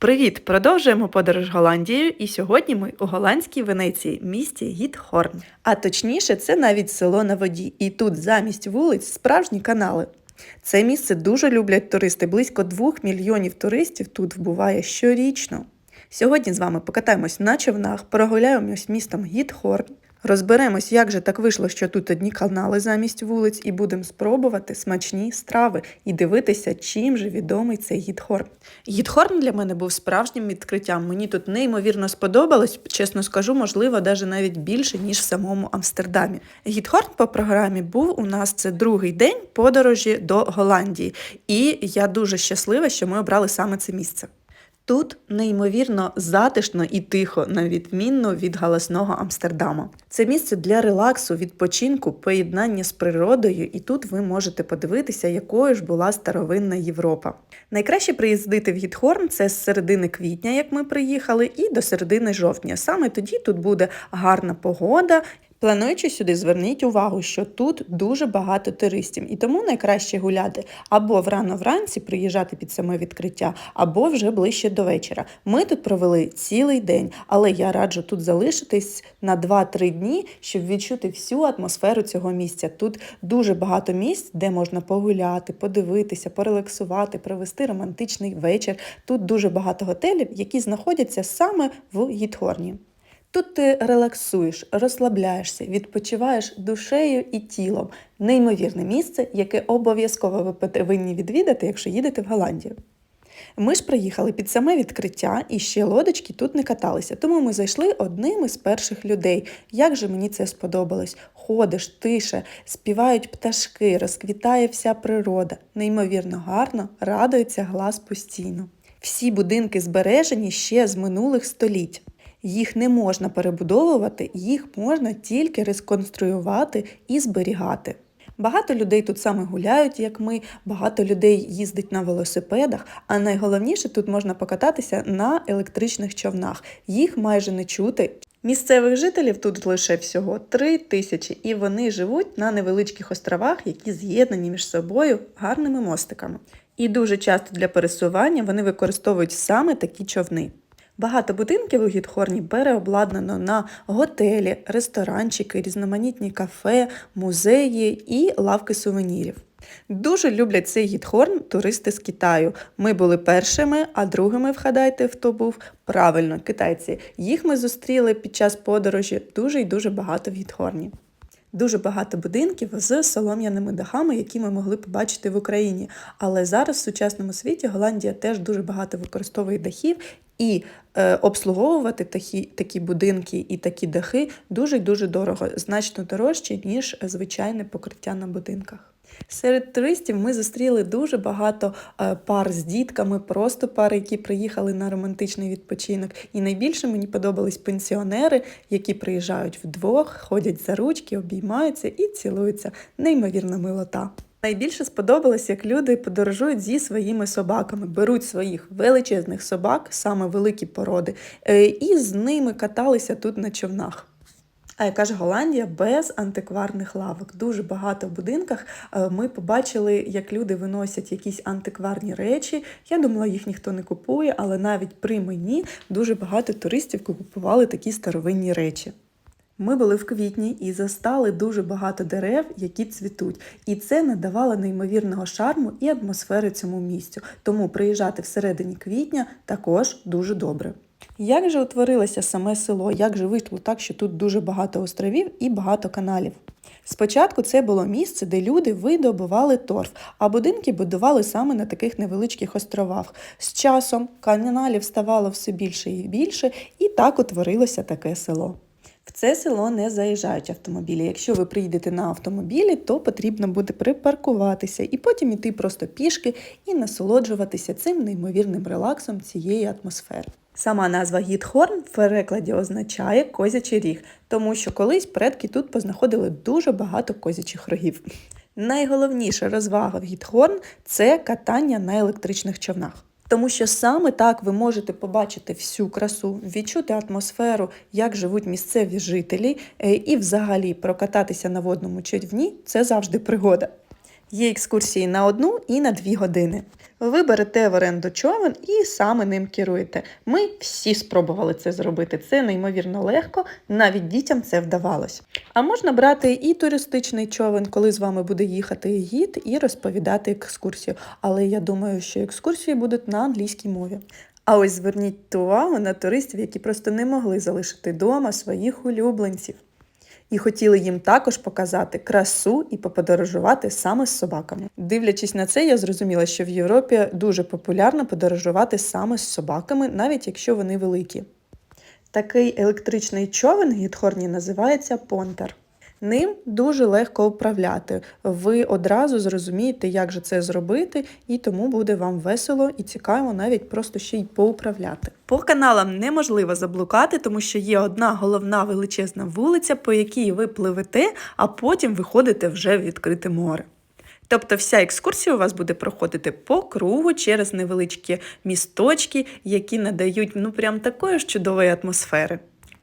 Привіт! Продовжуємо подорож Голландією, і сьогодні ми у голландській Венеції, місті Гітхорн. А точніше, це навіть село на воді, і тут замість вулиць справжні канали. Це місце дуже люблять туристи. Близько двох мільйонів туристів тут вбуває щорічно. Сьогодні з вами покатаємось на човнах, прогуляємось містом Гітхорн, розберемось, як же так вийшло, що тут одні канали замість вулиць, і будемо спробувати смачні страви і дивитися, чим же відомий цей Гітхорн. Гітхорн для мене був справжнім відкриттям. Мені тут неймовірно сподобалось, чесно скажу, можливо, навіть навіть більше, ніж в самому Амстердамі. Гітхорн по програмі був у нас це другий день подорожі до Голландії, і я дуже щаслива, що ми обрали саме це місце. Тут неймовірно затишно і тихо, на відмінно від галасного Амстердама. Це місце для релаксу, відпочинку, поєднання з природою, і тут ви можете подивитися, якою ж була старовинна Європа. Найкраще приїздити в Гітхорн це з середини квітня, як ми приїхали, і до середини жовтня. Саме тоді тут буде гарна погода. Плануючи сюди, зверніть увагу, що тут дуже багато туристів, і тому найкраще гуляти або врано вранці приїжджати під саме відкриття, або вже ближче до вечора. Ми тут провели цілий день, але я раджу тут залишитись на 2-3 дні, щоб відчути всю атмосферу цього місця. Тут дуже багато місць, де можна погуляти, подивитися, порелаксувати, провести романтичний вечір. Тут дуже багато готелів, які знаходяться саме в Гітхорні. Тут ти релаксуєш, розслабляєшся, відпочиваєш душею і тілом. Неймовірне місце, яке обов'язково ви повинні відвідати, якщо їдете в Голландію. Ми ж приїхали під саме відкриття і ще лодочки тут не каталися, тому ми зайшли одним із перших людей. Як же мені це сподобалось? Ходиш, тише, співають пташки, розквітає вся природа. Неймовірно гарно, радується глаз постійно. Всі будинки збережені ще з минулих століть. Їх не можна перебудовувати, їх можна тільки реконструювати і зберігати. Багато людей тут саме гуляють, як ми, багато людей їздить на велосипедах, а найголовніше тут можна покататися на електричних човнах. Їх майже не чути. Місцевих жителів тут лише всього три тисячі, і вони живуть на невеличких островах, які з'єднані між собою гарними мостиками. І дуже часто для пересування вони використовують саме такі човни. Багато будинків у Гітхорні переобладнано на готелі, ресторанчики, різноманітні кафе, музеї і лавки сувенірів. Дуже люблять цей Гітхорн туристи з Китаю. Ми були першими, а другими, вгадайте, хто був правильно, китайці. Їх ми зустріли під час подорожі дуже і дуже багато в Гітхорні. Дуже багато будинків з солом'яними дахами, які ми могли побачити в Україні. Але зараз в сучасному світі Голландія теж дуже багато використовує дахів, і е, обслуговувати такі такі будинки і такі дахи дуже дуже дорого, значно дорожче, ніж звичайне покриття на будинках. Серед туристів ми зустріли дуже багато е, пар з дітками, просто пари, які приїхали на романтичний відпочинок. І найбільше мені подобались пенсіонери, які приїжджають вдвох, ходять за ручки, обіймаються і цілуються. Неймовірна милота. Найбільше сподобалось, як люди подорожують зі своїми собаками, беруть своїх величезних собак, саме великі породи, е, і з ними каталися тут на човнах. А яка ж Голландія без антикварних лавок? Дуже багато в будинках е, ми побачили, як люди виносять якісь антикварні речі. Я думала, їх ніхто не купує, але навіть при мені дуже багато туристів купували такі старовинні речі. Ми були в квітні і застали дуже багато дерев, які цвітуть, і це надавало неймовірного шарму і атмосфери цьому місцю. Тому приїжджати всередині квітня також дуже добре. Як же утворилося саме село? Як же вийшло так, що тут дуже багато островів і багато каналів? Спочатку це було місце, де люди видобували торф, а будинки будували саме на таких невеличких островах. З часом каналів ставало все більше і більше, і так утворилося таке село. В це село не заїжджають автомобілі. Якщо ви приїдете на автомобілі, то потрібно буде припаркуватися і потім іти просто пішки і насолоджуватися цим неймовірним релаксом цієї атмосфери. Сама назва Гітхорн в перекладі означає козячий ріг, тому що колись предки тут познаходили дуже багато козячих рогів. Найголовніша розвага в Гітхорн це катання на електричних човнах. Тому що саме так ви можете побачити всю красу, відчути атмосферу, як живуть місцеві жителі, е, і взагалі прокататися на водному човні – це завжди пригода. Є екскурсії на одну і на дві години. Ви берете в оренду човен і саме ним керуєте. Ми всі спробували це зробити. Це неймовірно легко, навіть дітям це вдавалось. А можна брати і туристичний човен, коли з вами буде їхати гід і розповідати екскурсію. Але я думаю, що екскурсії будуть на англійській мові. А ось зверніть увагу на туристів, які просто не могли залишити вдома своїх улюбленців. І хотіли їм також показати красу і поподорожувати саме з собаками. Дивлячись на це, я зрозуміла, що в Європі дуже популярно подорожувати саме з собаками, навіть якщо вони великі. Такий електричний човен гідхорні називається понтер. Ним дуже легко управляти. Ви одразу зрозумієте, як же це зробити, і тому буде вам весело і цікаво навіть просто ще й поуправляти. По каналам неможливо заблукати, тому що є одна головна величезна вулиця, по якій ви пливете, а потім виходите вже в відкрите море. Тобто вся екскурсія у вас буде проходити по кругу через невеличкі місточки, які надають ну прям такої ж чудової атмосфери.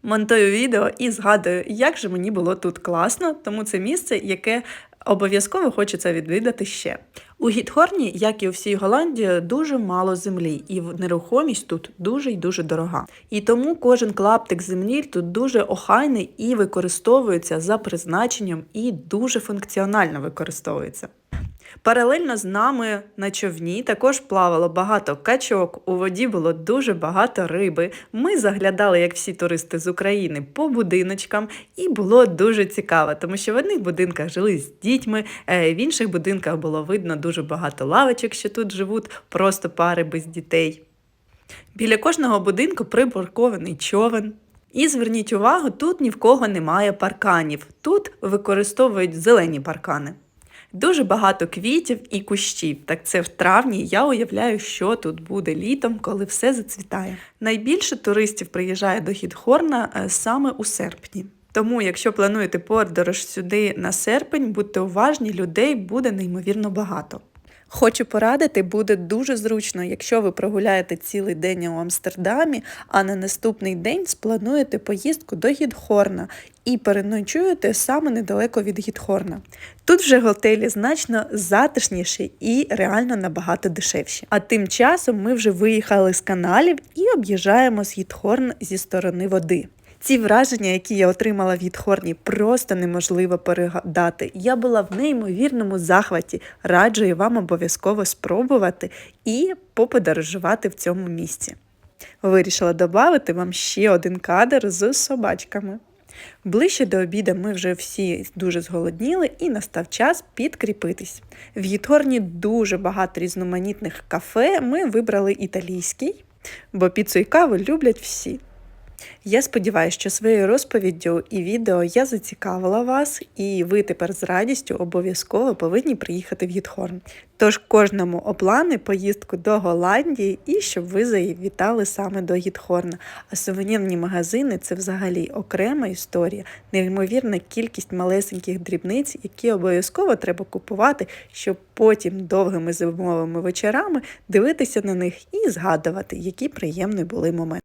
Монтую відео і згадую, як же мені було тут класно, тому це місце, яке обов'язково хочеться відвідати ще. У Гітхорні, як і у всій Голландії, дуже мало землі, і нерухомість тут дуже й дуже дорога. І тому кожен клаптик землі тут дуже охайний і використовується за призначенням, і дуже функціонально використовується. Паралельно з нами на човні також плавало багато качок, у воді було дуже багато риби. Ми заглядали, як всі туристи з України, по будиночкам, і було дуже цікаво, тому що в одних будинках жили з дітьми, е, в інших будинках було видно дуже багато лавочок, що тут живуть просто пари без дітей. Біля кожного будинку припаркований човен. І зверніть увагу, тут ні в кого немає парканів. Тут використовують зелені паркани. Дуже багато квітів і кущів. Так це в травні. Я уявляю, що тут буде літом, коли все зацвітає. Найбільше туристів приїжджає до Хідхорна е, саме у серпні. Тому, якщо плануєте подорож сюди на серпень, будьте уважні, людей буде неймовірно багато. Хочу порадити, буде дуже зручно, якщо ви прогуляєте цілий день у Амстердамі, а на наступний день сплануєте поїздку до Гідхорна і переночуєте саме недалеко від Гідхорна. Тут вже готелі значно затишніші і реально набагато дешевші. А тим часом ми вже виїхали з каналів і об'їжджаємо з Гідхорн зі сторони води. Ці враження, які я отримала від Хорні, просто неможливо перегадати. Я була в неймовірному захваті. Раджую вам обов'язково спробувати і поподорожувати в цьому місці. Вирішила додати вам ще один кадр з собачками. Ближче до обіду ми вже всі дуже зголодніли і настав час підкріпитись. В Гітгорні дуже багато різноманітних кафе. Ми вибрали італійський, бо піцу і каву люблять всі. Я сподіваюся, що своєю розповіддю і відео я зацікавила вас, і ви тепер з радістю обов'язково повинні приїхати в Гітхорн. Тож кожному оплани поїздку до Голландії і щоб ви завітали саме до Гітхорна. А сувенірні магазини це взагалі окрема історія, неймовірна кількість малесеньких дрібниць, які обов'язково треба купувати, щоб потім довгими зимовими вечорами дивитися на них і згадувати, які приємні були моменти.